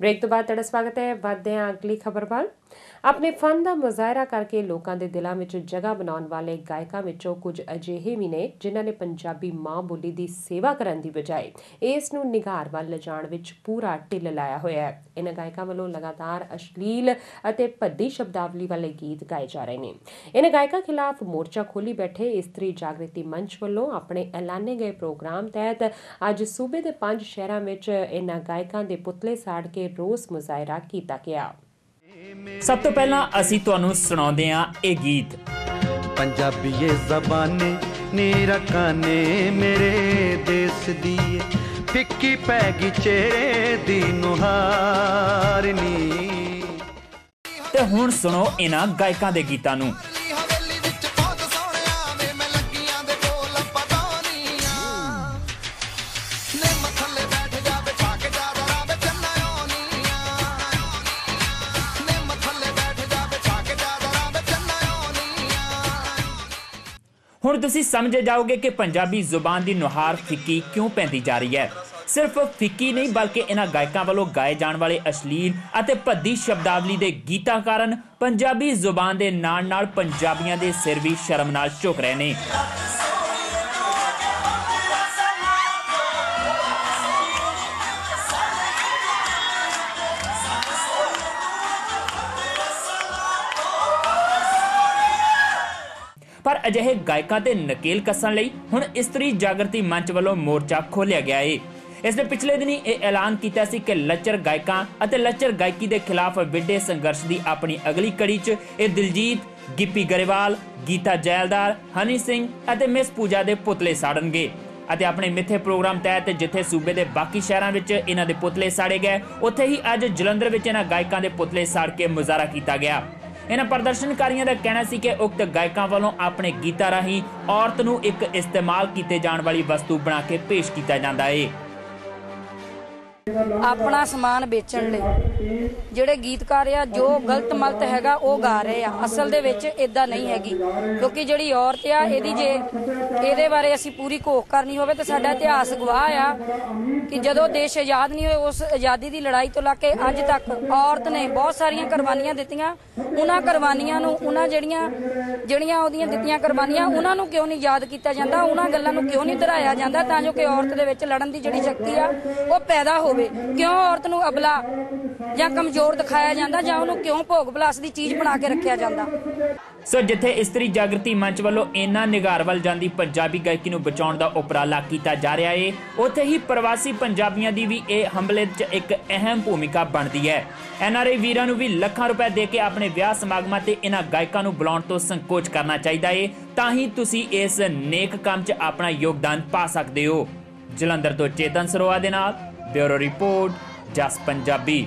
Break ਤੋਂ ਬਾਅਦ ਤੁਹਾਡਾ ਸਵਾਗਤ ਹੈ ਵਧਦੇ ਹਾਂ ਅਗਲੀ ਖਬਰ ਵੱਲ। ਆਪਣੇ ਫਨ ਦਾ ਮੁਜ਼ਾਹਰਾ ਕਰਕੇ ਲੋਕਾਂ ਦੇ ਦਿਲਾਂ ਵਿੱਚ ਜਗ੍ਹਾ ਬਣਾਉਣ ਵਾਲੇ ਗਾਇਕਾਂ ਵਿੱਚੋਂ ਕੁਝ ਅਜਿਹੇ ਵੀ ਨੇ ਜਿਨ੍ਹਾਂ ਨੇ ਪੰਜਾਬੀ ਮਾਂ ਬੋਲੀ ਦੀ ਸੇਵਾ ਕਰਨ ਦੀ ਬਜਾਏ ਇਸ ਨੂੰ ਨਿਗਾਰ ਵੱਲ ਲਿਜਾਣ ਵਿੱਚ ਪੂਰਾ ਢਿੱਲ ਲਾਇਆ ਹੋਇਆ ਹੈ। ਇਹਨਾਂ ਗਾਇਕਾਂ ਵੱਲੋਂ ਲਗਾਤਾਰ ਅਸ਼ਲੀਲ ਅਤੇ ਭੱਦੀ ਸ਼ਬਦਾਵਲੀ ਵਾਲੇ ਗੀਤ ਗਾਏ ਜਾ ਰਹੇ ਨੇ। ਇਹਨਾਂ ਗਾਇਕਾਂ ਖਿਲਾਫ ਮੋਰਚਾ ਖੋਲੀ ਬੈਠੇ ਇਸਤਰੀ ਜਾਗ੍ਰਿਤੀ ਮੰਚ ਵੱਲੋਂ ਆਪਣੇ ਐਲਾਨੇ ਗਏ ਪ੍ਰੋਗਰਾਮ ਤਹਿਤ ਅੱਜ ਸੂਬੇ ਦੇ ਪੰਜ ਸ਼ਹਿਰਾਂ ਵਿੱਚ ਇਹਨਾਂ ਗਾਇਕਾਂ ਦੇ ਪੁਤਲੇ ਸਾੜ ਕੇ ਰੋਸ ਮੁਜ਼ਾਹਰਾ ਕੀਤਾ ਗਿਆ। ਸਭ ਤੋਂ ਪਹਿਲਾਂ ਅਸੀਂ ਤੁਹਾਨੂੰ ਸੁਣਾਉਂਦੇ ਹਾਂ ਇਹ ਗੀਤ। ਪੰਜਾਬੀ ਏ ਜ਼ਬਾਨੇ ਨੀਰਾ ਕਾਨੇ ਮੇਰੇ ਦੇਸ ਦੀ। ਫਿੱਕੀ ਪੈ ਗਈ ਚਿਹਰੇ ਦੀ ਨੁਹਾਰਨੀ। ਤੇ ਹੁਣ ਸੁਣੋ ਇਹਨਾਂ ਗਾਇਕਾਂ ਦੇ ਗੀਤਾਂ ਨੂੰ। ਹੁਣ ਤੁਸੀਂ ਸਮਝ ਜਾਓਗੇ ਕਿ ਪੰਜਾਬੀ ਜ਼ੁਬਾਨ ਦੀ ਨੁਹਾਰ ਫਿੱਕੀ ਕਿਉਂ ਪੈਂਦੀ ਜਾ ਰਹੀ ਹੈ। ਸਿਰਫ ਫਿੱਕੀ ਨਹੀਂ, ਬਲਕਿ ਇਹਨਾਂ ਗਾਇਕਾਂ ਵੱਲੋਂ ਗਾਏ ਜਾਣ ਵਾਲੇ ਅਸ਼ਲੀਲ ਅਤੇ ਭੱਦੀ ਸ਼ਬਦਾਵਲੀ ਦੇ ਗੀਤਾਂ ਕਾਰਨ ਪੰਜਾਬੀ ਜ਼ੁਬਾਨ ਦੇ ਨਾਲ-ਨਾਲ ਪੰਜਾਬੀਆਂ ਦੇ ਸਿਰ ਵੀ ਸ਼ਰਮ ਨਾਲ ਝੁਕ ਰਹੇ ਨੇ। ਪਰ ਅਜਿਹੇ ਗਾਇਕਾਂ ਤੇ ਨਕੇਲ ਕੱਸਣ ਲਈ ਹੁਣ ਇਸਤਰੀ ਜਾਗਰਤੀ ਮੰਚ ਵੱਲੋਂ ਮੋਰਚਾ ਖੋਲ੍ਹਿਆ ਗਿਆ ਏ। ਇਸ ਨੇ ਪਿਛਲੇ ਦਿਨੀ ਇਹ ਐਲਾਨ ਕੀਤਾ ਸੀ ਕਿ ਲੱਚਰ ਗਾਇਕਾਂ ਅਤੇ ਲੱਚਰ ਗਾਇਕੀ ਦੇ ਖਿਲਾਫ ਵਿੱਢੇ ਸੰਘਰਸ਼ ਦੀ ਆਪਣੀ ਅਗਲੀ ਕੜੀ 'ਚ ਇਹ ਦਿਲਜੀਤ, ਗਿੱਪੀ ਗਰੇਵਾਲ, ਗੀਤਾ ਜੈਲਦਾਰ, ਹਨੀ ਸਿੰਘ ਅਤੇ ਮਿਸ ਪੂਜਾ ਦੇ ਪੁਤਲੇ ਸਾੜਨਗੇ। ਅਤੇ ਆਪਣੇ ਮਿੱਥੇ ਪ੍ਰੋਗਰਾਮ ਤਹਿਤ ਜਿੱਥੇ ਸੂਬੇ ਦੇ ਬਾਕੀ ਸ਼ਹਿਰਾਂ ਵਿੱਚ ਇਹਨਾਂ ਦੇ ਪੁਤਲੇ ਸਾੜੇ ਗਏ, ਉੱਥੇ ਹੀ ਅੱਜ ਜਲੰਧਰ ਵਿੱਚ ਇਹਨਾਂ ਗਾਇਕਾਂ ਦੇ ਪੁਤਲੇ ਸਾੜ ਕੇ ਮੁਜ਼ਾਹਰਾ ਕੀਤਾ ਗਿਆ। ਇਹਨਾਂ ਪ੍ਰਦਰਸ਼ਨਕਾਰੀਆਂ ਦਾ ਕਹਿਣਾ ਸੀ ਕਿ ਉਕਤ ਗਾਇਕਾਂ ਵੱਲੋਂ ਆਪਣੇ ਗੀਤਾਂ ਰਾਹੀਂ ਔਰਤ ਨੂੰ ਇੱਕ ਇਸਤੇਮਾਲ ਕੀਤੇ ਜਾਣ ਵਾਲੀ ਵਸਤੂ ਬਣਾ ਕੇ ਪੇਸ਼ ਕੀਤਾ ਜਾਂਦਾ ਹੈ ਆਪਣਾ ਸਮਾਨ ਵੇਚਣ ਲਈ। ਜਿਹੜੇ ਗੀਤਕਾਰ ਆ, ਜੋ ਗਲਤ ਮਲਤ ਹੈਗਾ, ਉਹ ਗਾ ਰਹੇ ਆ। ਅਸਲ ਦੇ ਵਿੱਚ ਇਦਾਂ ਨਹੀਂ ਹੈਗੀ। ਕਿਉਂਕਿ ਜਿਹੜੀ ਔਰਤ ਆ, ਇਹਦੀ ਜੇ ਇਹਦੇ ਬਾਰੇ ਅਸੀਂ ਪੂਰੀ ਘੋਖ ਕਰਨੀ ਹੋਵੇ, ਤਾਂ ਸਾਡਾ ਇਤਿਹਾਸ ਗਵਾਹ ਆ ਕਿ ਜਦੋਂ ਦੇਸ਼ ਆਜ਼ਾਦ ਨਹੀਂ ਹੋਏ ਉਸ ਆਜ਼ਾਦੀ ਦੀ ਲੜਾਈ ਤੋਂ ਲੈ ਕੇ ਅੱਜ ਤੱਕ ਔਰਤ ਨੇ ਬਹੁਤ ਸਾਰੀਆਂ ਕੁਰਬਾਨੀਆਂ ਦਿੱਤੀਆਂ। ਉਹਨਾਂ ਕੁਰਬਾਨੀਆਂ ਨੂੰ, ਉਹਨਾਂ ਜਿਹੜੀਆਂ ਜਿਹੜੀਆਂ ਉਹਦੀਆਂ ਦਿੱਤੀਆਂ ਕੁਰਬਾਨੀਆਂ, ਉਹਨਾਂ ਨੂੰ ਕਿਉਂ ਨਹੀਂ ਯਾਦ ਕੀਤਾ ਜਾਂਦਾ? ਉਹਨਾਂ ਗੱਲਾਂ ਨੂੰ ਕਿਉਂ ਨਹੀਂ ਦੁਹਰਾਇਆ ਜਾਂਦਾ ਤਾਂ ਜੋ ਕਿ ਔਰਤ ਦੇ ਵਿੱਚ ਲੜਨ ਦੀ ਜਿਹੜੀ ਸ਼ਕਤੀ ਆ, ਉਹ ਪੈਦਾ ਹੋਵੇ। ਕਿਉਂ ਔਰਤ ਨੂੰ ਅਬਲਾ ਜਾਂ ਕਮਜ਼ੋਰ ਦਿਖਾਇਆ ਜਾਂਦਾ ਜਾਂ ਉਹਨੂੰ ਕਿਉਂ ਭੋਗ ਬਲਾਸ ਦੀ ਚੀਜ਼ ਬਣਾ ਕੇ ਰੱਖਿਆ ਜਾਂਦਾ? ਸੋ ਜਿੱਥੇ ਇਸਤਰੀ ਜਾਗਰਤੀ ਮੰਚ ਵੱਲੋਂ ਇਨਾ ਨਿਗਾਰ ਵੱਲ ਜਾਂਦੀ ਪੰਜਾਬੀ ਗਾਇਕੀ ਨੂੰ ਬਚਾਉਣ ਦਾ ਉਪਰਾਲਾ ਕੀਤਾ ਜਾ ਰਿਹਾ ਏ, ਉੱਥੇ ਹੀ ਪ੍ਰਵਾਸੀ ਪੰਜਾਬੀਆਂ ਦੀ ਵੀ ਇਹ ਹਮਲੇ 'ਚ ਇੱਕ ਅਹਿਮ ਭੂਮਿਕਾ ਬਣਦੀ ਹੈ। ਐਨਆਰਆਈ ਵੀਰਾਂ ਨੂੰ ਵੀ ਲੱਖਾਂ ਰੁਪਏ ਦੇ ਕੇ ਆਪਣੇ ਵਿਆਹ ਸਮਾਗਮਾਂ ਤੇ ਇਹਨਾਂ ਗਾਇਕਾਂ ਨੂੰ ਬੁਲਾਉਣ ਤੋਂ ਸੰਕੋਚ ਕਰਨਾ ਚਾਹੀਦਾ ਏ, ਤਾਂ ਹੀ ਤੁਸੀਂ ਇਸ ਨੇਕ ਕੰਮ 'ਚ ਆਪਣਾ ਯੋਗਦਾਨ ਪਾ ਸਕਦੇ ਹੋ। ਜਲੰਧਰ ਤੋਂ ਚੇਤਨ ਸਰੋਆ ਦੇ ਨਾਲ ਬਿਊਰੋ ਰਿਪੋਰਟ ਜਸ ਪੰਜਾਬੀ